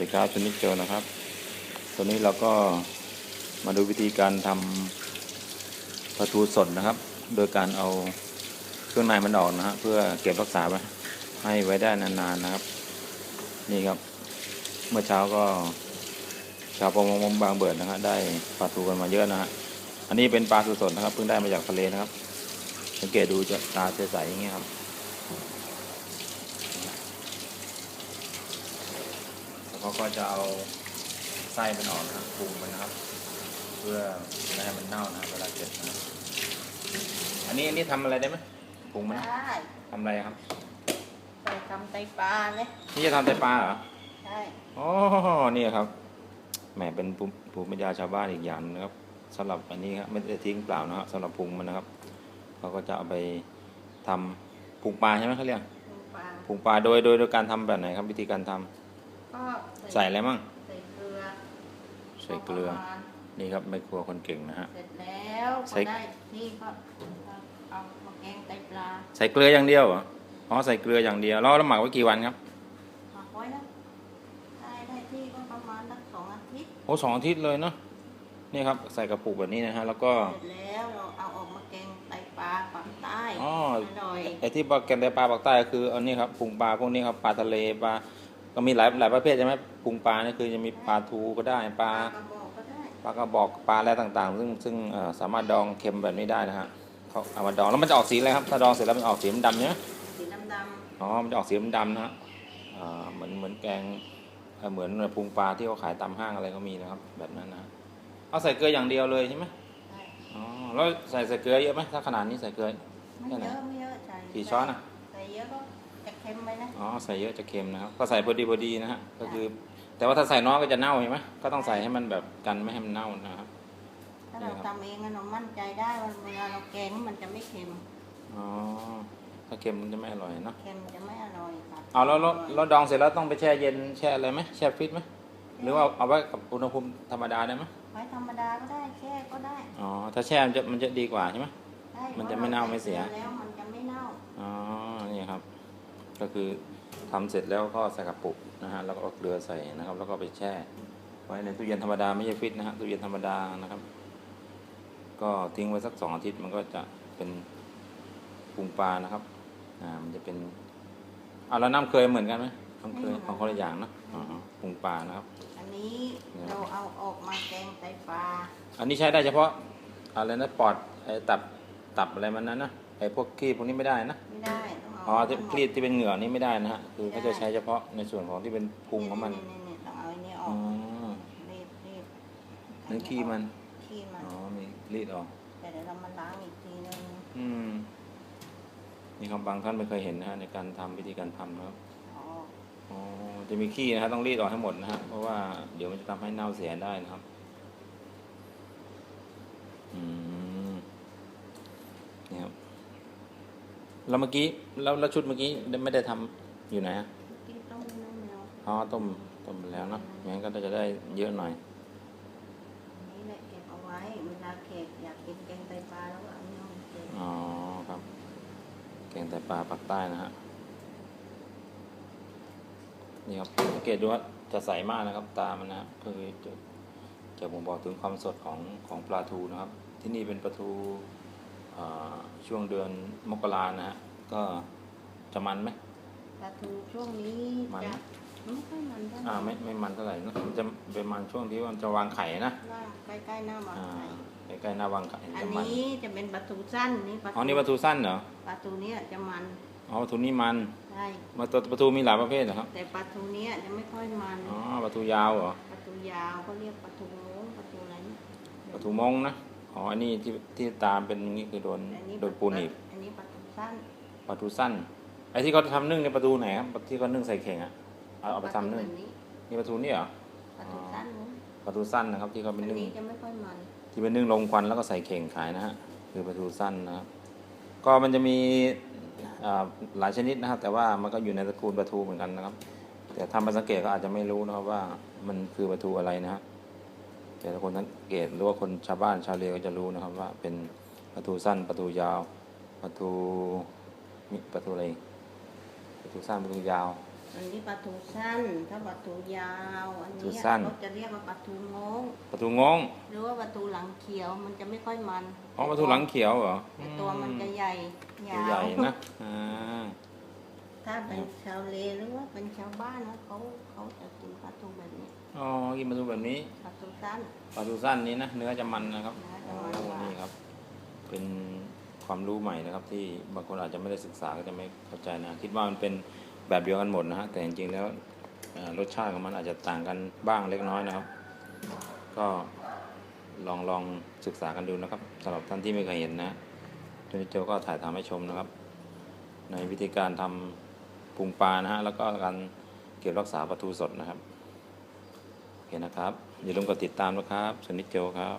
ดีครับชนิดโจนะครับ ตัวนี้เราก็มาดูวิธีการทำปลาทูสดนะครับ โดยการเอาเครื่องในมันออกนะฮะเพื่อเก็บรักษาไว้ให้ไว้ได้นานๆนะครับ นี่ครับ เมื่อเช้าก็ชาวประมงบางเบิดนะฮะได้ปลาทูกันมาเยอะนะฮะอันนี้เป็นปลาทูสดนะครับ เพิ่งได้มาจากทะเลนะครับ สังเกตดูจะตาใสๆอย่างเงี้ยครับ แล้ว เขาก็จะเอาไส้มันออกนะครับปรุงมันนะครับ เพื่อไม่ให้มันเน่านะครับเวลาเก็บนะครับอันนี้อันนี้ทำอะไรได้ไหมปรุงมันนะได้ทำอะไรครับ ใส่ทำไตปลาเนี่ยนี่จะทำไตปลาเหรอ ใช่อ๋อนี่ครับ แหม เป็นภูมิภูมิปัญญาชาวบ้านอีกอย่างหนึงนะครับสำหรับอันนี้ครับไม่ได้ทิ้งเปล่านะครับสำหรับปรุงมันนะครับ เขาก็จะเอาไปทำปรุงปลาใช่ไหมเขาเรียกน้ำปลาปรุงปลาโดยโดยโดยการทำแบบไหนครับวิธีการทำ ก็ใส่อะไรมั่งใส่เกลือใส่เกลือพประมาณนี่ครับไม่ครัวคนเก่งนะฮะ เสร็จแล้วใส่พอได้ที่ก็เอามาแกงไตปลาใส่เกลืออย่างเดียวเหรออ๋อใส่เกลืออย่างเดียวแล้วเราหมักไว้กี่วันครับหมักไว้นะได้ได้ที่ก็ประมาณสักสองอาทิตย์โอ้สองอาทิตย์เลยเนาะนี่ครับใส่กระปุกแบบนี้นะฮะแล้วก็ เสร็จแล้วเราเอาออกมาแกงไตปลาปักใต้อ๋อหน่อยไอ้ที่ปลาแกนไตปลาปากใต้ก็คืออันนี้ครับปรุงปลาพวกนี้ครับปลาทะเลปลา ก็มีหลายหลายประเภทใช่ไหมปรุงปลานี่คือจะมีปลาทูก็ได้ปลากระบอกก็ได้ปลากระบอกปลาอะไรต่างๆ ซึ่งซึ่งเอ่อสามารถดองเค็มแบบนี้ได้นะฮะเขาเอามาดองแล้วมันจะออกสีอะไรครับถ้าดองเสร็จแล้วมันออกสีดำๆใช่ไหมสีดำอ๋อมันจะออกสีดำๆนะฮะอ่าเหมือนเหมือนแกงเอ่อเหมือนปรุงปลาที่เขาขายตามห้างอะไรก็มีนะครับ แบบนั้นนะฮะเอาใส่เกลืออย่างเดียวเลยใช่ไหมๆได้อ๋อแล้วใส่ใส่เกลือเยอะไหมถ้าขนาดนี้ใส่เกลือไม่เยอะไม่เยอะใส่กี่ช้อนอะใส่เยอะก็จะ เค็มไปนะอ๋อใส่เยอะจะเค็มนะครับก็ใส่พอดีพอดีนะฮะก็คือ แต่ว่าถ้าใส่น้อยก็จะเน่าใช่ไหมก็ต้องใส่ให้มันแบบกันไม่ให้มันเน่านะครับถ้าเราทำเองอะเรามั่นใจได้ว่าเวลาเราแกงมันจะไม่เค็มอ๋อถ้าเค็มมันจะไม่อร่อยเนาะเค็มจะไม่อร่อยครับเอาแล้วแล้วแล้วดองเสร็จแล้วต้องไปแช่เย็นแช่อะไรไหมแช่ฟรีซไหมหรือว่าเอาไว้กับอุณหภูมิธรรมดาได้ไหมไว้ธรรมดาก็ได้แช่ก็ได้อ๋อถ้าแช่มันจะมันจะดีกว่าใช่ไหมได้มันจะไม่เน่าไม่เสียพราะราใส่กลือแล้วมันจะไม่เน่า อ๋อนี่ครับ ก็คือทำเสร็จแล้วก็ใส่กระปุกนะฮะแล้วก็เอาเกลือใส่นะครับ แล้วก็ไปแช่ ไว้ในตู้เย็นธรรมดาไม่ใช่ฟรีซนะฮะตู้เย็นธรรมดานะครับ ก็ทิ้งไว้สักสองอาทิตย์มันก็จะเป็นปรุงปลานะครับอ่ามันจะเป็นเอาแล้วน้ำเคยเหมือนกันไหมน้ำเคยของคนละอย่างเนอะอ๋อปรุงปลานะครับ อันนี้เราเอาออกมาแกงไตปลาอันนี้ใช้ได้เฉพาะอะไรนะปอดไอ้ตับตับอะไรมันนั้นนะไอ้พวกขี้พวกนี้ไม่ได้นะไม่ได้ต้ องเอาอ๋อที่ทั้งหมดคลีดที่เป็นเหงื่อนี่ไม่ได้นะฮะคือไม่เขาได้จะใช้เฉพาะในส่วนของที่เป็นพุงของมันนี่ๆๆต้องเอาอันนี้อออ๋อกรีบรีบนั่นขี้มันขี้มัน อ๋อมีรีดออก แต่เดี๋ยวเรามาล้างอีกทีนึงอืมนี่ครับบางท่านไม่เคยเห็นนะฮะในการทำวิธีการทำนะครับอ๋ออ๋อจะมีขี้นะฮะต้องรีดออกให้หมดนะฮะเพราะว่าเดี๋ยวมันจะทำให้เน่าเสียได้นะครับ อืมนี่ครับ แล้วเมื่อกี้แล้วแล้วชุดเมื่อกี้ไม่ได้ทำอยู่ไหนอะกินต้มน้ำแมวอ๋อต้มต้มแล้วเนาะงั้นก็จะได้เยอะหน่อยอันนี้แหละเก็บเอาไว้เวลาเก็บอยากกินแกงไตปลาแล้วก็เอาเนื้อมาเก็บอ๋อครับแกงแต่ปลาปักใต้นะฮะนี่ครับสังเกตดูว่าจะใสมากนะครับ ตามันนะคือจะจะบ่งบอกถึงความสดของของปลาทูนะครับ ที่นี่เป็นปลาทู ช่วงเดือนมกรานะฮะก็จะมันไหมปลาทูช่วงนี้มันจะไม่ค่อยมันเท่าไหอ่าร่ไม่ไม่มันเท่าไหร่เนอะมันจะเป็นมันช่วงที่มันจะวางไข่นะหน้าใกล้ๆหน้าบางอ่าไข่ใกล้ๆหน้าวางไข่อันจะมันนี้จะเป็นปลาทูสั้นนี่ปลาอ๋อนี่ปลาทูสั้นเหรอปลาทูเนี้ยจะมันอ๋อปลาทูนี่มันใช่มาตัวปลาทูมีหลายประเภทเหรอครับแต่ปลาทูเนี้ยจะไม่ค่อยมันอ๋อปลาทูยาวเหรอปลาทูยาวเขาเรียกปลาทูโม้งปลาทูอะไรเนี่ยปลาทูมงนะ อ๋อ อันนี้ที่ที่ตามเป็นอย่างนี้คือโดนอันนี้โดนปูหนีบอันนี้ปลาทูสั้นปลาทูสั้น ไอ้ที่เขาทำนึ่งในยปลาทูไหนครับที่เขานึ่งใส่เข่งอะเอาเอาไปทำนึ่งปลาทูแบบนี้นี่ปลาทูนี่เหรอปลาทูสั้นนู้นปลาทูสั้นนะครับ ที่เขาอัเป็นนนึ่งนี้จะไม่ค่อยมันที่เป็นนึ่งลงควันแล้วก็ใส่เข่งขายนะฮะคือปลาทูสั้นนะครับก็มันจะมีอ่าหลายชนิดนะครับ แต่ว่ามันก็อยู่ในตระกูลปลาทูเหมือนกันนะครับ แต่ทำมาสังเกตก็อาจจะไม่รู้นะครับว่ามันคือปลาทูอะไรนะฮะ แต่ถ้าคนสังเกตหรือว่าคนชาวบ้านชาวเรือก็จะรู้นะครับว่าเป็นปลาทูสั้นปลาทูยาวปลาทูมีปลาทูอะไรอีกปลาทูสั้นปลาทูยาว อันนี้ปลาทูสั้นถ้าปลาทูยาว อันทูนี้สั้น เขาจะเรียกว่าปลาทูงงปลาทูงงหรือว่าปลาทูหลังเขียวมันจะไม่ค่อยมันอ๋อปลาทูหลังเขียวเหรอแต่ตัวมันจะใหญ่อืมยาวใหญ่นะอ่า ถ้าเป็นชาวเลหรือว่าเป็นชาวบ้านนะเขาเขาจะกินปลาทูแบบนี้อ๋อกินปลาทูแบบนี้ปลาทูสั้นปลาทูสั้นนี้นะเนื้อจะมันนะครับเนื้อจะโอ้มันกว่านี่ครับ เป็นความรู้ใหม่นะครับ ที่บางคนอาจจะไม่ได้ศึกษาก็จะไม่เข้าใจนะ คิดว่ามันเป็นแบบเดียวกันหมดนะฮะแต่จริงๆแล้วเอ่อรสชาติของมันอาจจะต่างกันบ้างเล็กน้อยนะครับ ก็ลองลองศึกษากันดูนะครับสำหรับท่านที่ไม่เคยเห็นนะทนิโจก็ถ่ายทำให้ชมนะครับ ในวิธีการทำ ปรุงปลานะฮะแล้วก็การเก็บรักษาปลาทูสดนะครับโอเคนะครับอย่าลืมกดติดตามนะครับสนิทโจครับ